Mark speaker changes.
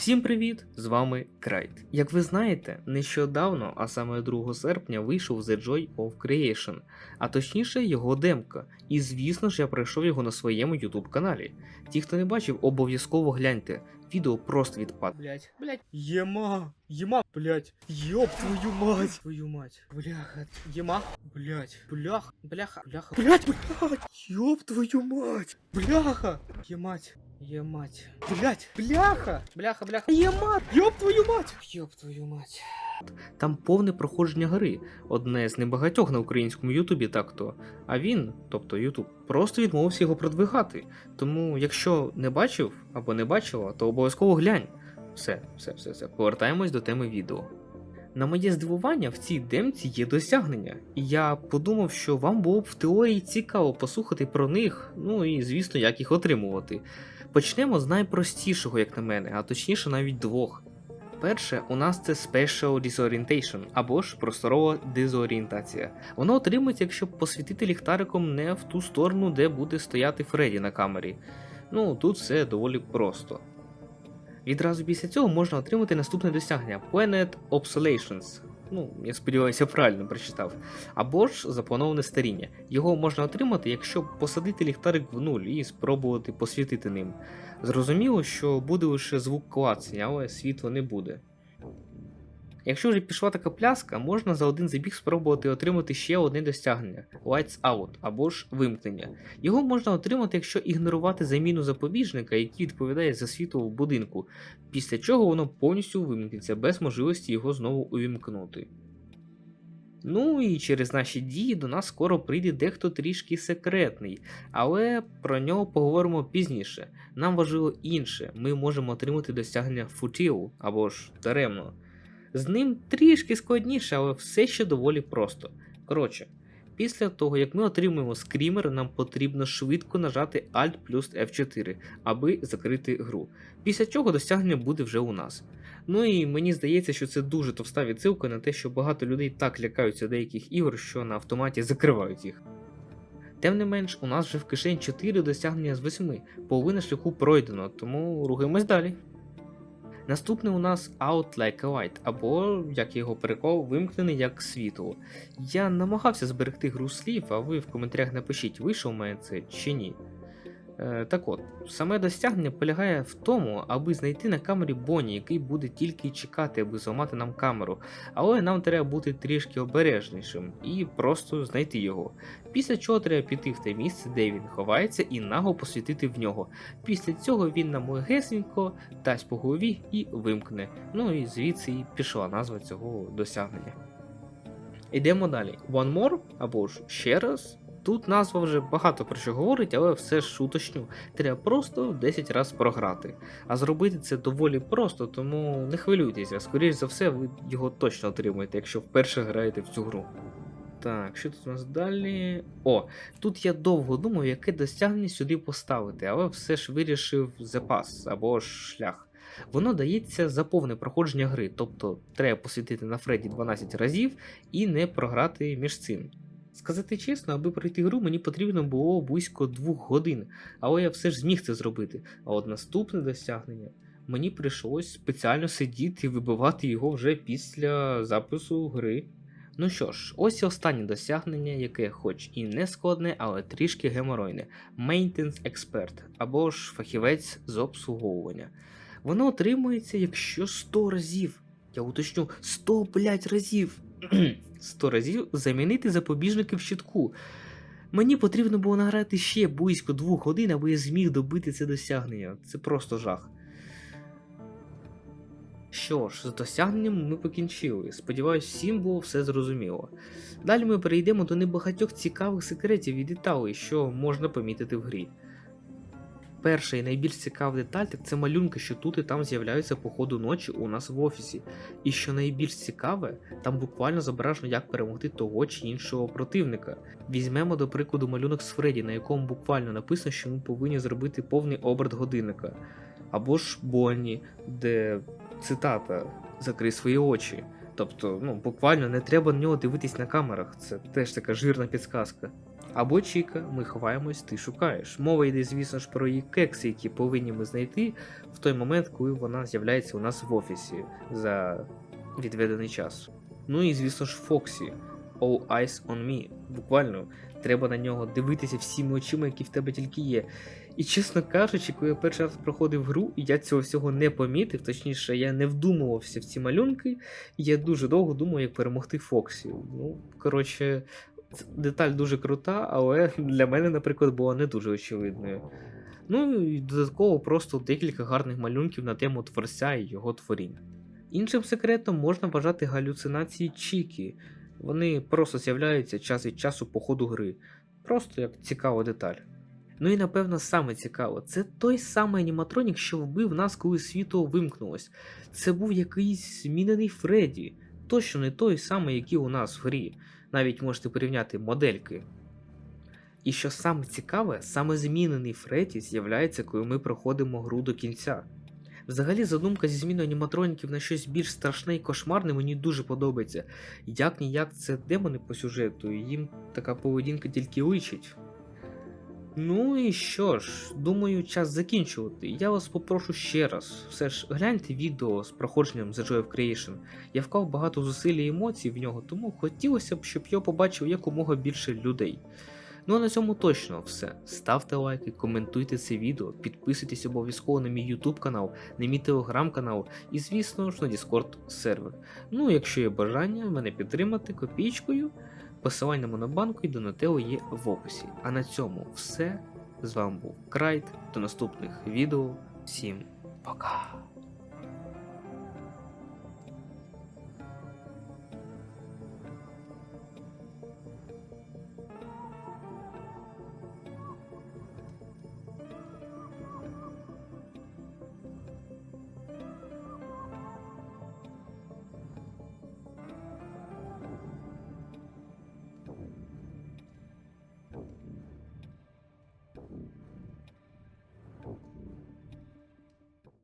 Speaker 1: Всім привіт! З вами Крайт. Як ви знаєте, нещодавно, а саме 2 серпня, вийшов The Joy of Creation, а точніше його демка. І звісно ж я пройшов його на своєму YouTube каналі. Ті, хто не бачив, обов'язково гляньте. Відео просто відпад.
Speaker 2: Блять, блять. Ема, ема, блять. Ёб твою мать. Твою мать. Бляха. Ема, блять. Блях, бляха, бляха. Блять, блять. Ёб твою мать. Бляха. Емать. Емать. Блять, бляха. Бляха, бляха. Ема, ёб твою мать. Ёб твою мать.
Speaker 1: Там повне проходження гри, одне з небагатьох на українському Ютубі так-то. А він, тобто Ютуб, просто відмовився його продвигати. Тому, якщо не бачив або не бачила, то обов'язково глянь. Все, все, все, все. Повертаємось до теми відео. На моє здивування, в цій демці є досягнення, і я подумав, що вам було б в теорії цікаво послухати про них, ну і звісно, як їх отримувати. Почнемо з найпростішого, як на мене, а точніше навіть двох. Перше, у нас це Special Disorientation або ж просторова дезорієнтація. Воно отримується, якщо посвітити ліхтариком не в ту сторону, де буде стояти Фредді на камері. Ну тут все доволі просто. Відразу після цього можна отримати наступне досягнення Planet Obsolations. Ну, я сподіваюся, правильно прочитав. Або ж заплановане старіння. Його можна отримати, якщо посадити ліхтарик в нуль і спробувати посвітити ним. Зрозуміло, що буде лише звук клацання, але світла не буде. Якщо вже пішла така пляска, можна за один забіг спробувати отримати ще одне досягнення Lights Out або ж вимкнення. Його можна отримати, якщо ігнорувати заміну запобіжника, який відповідає за світло в будинку, після чого воно повністю вимкнеться без можливості його знову увімкнути. Ну і через наші дії до нас скоро прийде дехто трішки секретний, але про нього поговоримо пізніше. Нам важливо інше, ми можемо отримати досягнення Futile або ж даремно. З ним трішки складніше, але все ще доволі просто. Коротше, після того, як ми отримуємо скрімер, нам потрібно швидко нажати Alt плюс F4, аби закрити гру. Після чого досягнення буде вже у нас. Ну і мені здається, що це дуже товста відсилка на те, що багато людей так лякаються деяких ігор, що на автоматі закривають їх. Тим не менш, у нас вже в кишені 4 досягнення з 8, половина шляху пройдено, тому рухаємось далі. Наступне у нас Out Like a Light, або, як його перекол, вимкнений як світло. Я намагався зберегти гру слів, а ви в коментарях напишіть, вийшов у мене це чи ні. Е, так от, саме досягнення полягає в тому, аби знайти на камері Бонні, який буде тільки чекати, аби зламати нам камеру. Але нам треба бути трішки обережнішим і просто знайти його. Після чого треба піти в те місце, де він ховається, і наго посвітити в нього. Після цього він нам легесенько дасть по голові і вимкне. Ну і звідси і пішла назва цього досягнення. Йдемо далі. One more, або ж ще раз. Тут назва вже багато про що говорить, але все ж уточню. Треба просто 10 разів програти. А зробити це доволі просто, тому не хвилюйтеся, скоріш за все, ви його точно отримаєте, якщо вперше граєте в цю гру. Так, що тут у нас далі? О, тут я довго думав, яке досягнення сюди поставити, але все ж вирішив запас або ж шлях. Воно дається за повне проходження гри, тобто треба посвітити на Фредді 12 разів і не програти між цим. Сказати чесно, аби пройти гру, мені потрібно було близько двох годин, але я все ж зміг це зробити. А от наступне досягнення мені прийшлось спеціально сидіти і вибивати його вже після запису гри. Ну що ж, ось і останнє досягнення, яке хоч і не складне, але трішки геморойне Maintenance Expert або ж фахівець з обслуговування. Воно отримується, якщо 100 разів. Я уточню 100, блять, разів. 100 разів замінити запобіжники в щитку. Мені потрібно було награти ще близько 2 годин, аби я зміг добити це досягнення. Це просто жах. Що ж, з досягненням ми покінчили. Сподіваюсь, всім було все зрозуміло. Далі ми перейдемо до небагатьох цікавих секретів і деталей, що можна помітити в грі. Перша і найбільш цікава деталь так це малюнки, що тут і там з'являються по ходу ночі у нас в офісі. І що найбільш цікаве, там буквально зображено, як перемогти того чи іншого противника. Візьмемо до прикладу малюнок з Фредді, на якому буквально написано, що ми повинні зробити повний оберт годинника. Або ж Бонні, де цитата Закрий свої очі. Тобто, ну, буквально не треба на нього дивитись на камерах, це теж така жирна підсказка. Або Чіка, ми ховаємось, ти шукаєш. Мова йде, звісно ж, про її кекси, які повинні ми знайти в той момент, коли вона з'являється у нас в офісі за відведений час. Ну і звісно ж, Фоксі. All eyes on me. Буквально треба на нього дивитися всіми очима, які в тебе тільки є. І чесно кажучи, коли я перший раз проходив гру, я цього всього не помітив, точніше, я не вдумувався в ці малюнки, і я дуже довго думав, як перемогти Фоксі. Ну, коротше, деталь дуже крута, але для мене, наприклад, була не дуже очевидною. Ну і додатково просто декілька гарних малюнків на тему творця і його творінь. Іншим секретом можна вважати галюцинації Чікі. Вони просто з'являються час від часу по ходу гри, просто як цікава деталь. Ну і напевно саме цікаво, це той самий аніматронік, що вбив нас, коли світло вимкнулось. Це був якийсь змінений Фредді, точно не той самий, який у нас в грі. Навіть можете порівняти модельки. І що саме цікаве, саме змінений Фредді з'являється, коли ми проходимо гру до кінця. Взагалі, задумка зі зміною аніматроніків на щось більш страшне і кошмарне мені дуже подобається. Як ніяк це демони по сюжету, їм така поведінка тільки личить. Ну і що ж, думаю, час закінчувати. Я вас попрошу ще раз. Все ж гляньте відео з проходженням The Joy of Creation. Я вклав багато зусиль і емоцій в нього, тому хотілося б, щоб його побачив якомога більше людей. Ну а на цьому точно все. Ставте лайки, коментуйте це відео, підписуйтесь обов'язково на мій YouTube канал, на мій телеграм канал і, звісно ж, на Discord сервер. Ну, якщо є бажання мене підтримати копійкою, посилання на монобанку і Донателло є в описі. А на цьому все. З вами був Крайт. До наступних відео. Всім пока.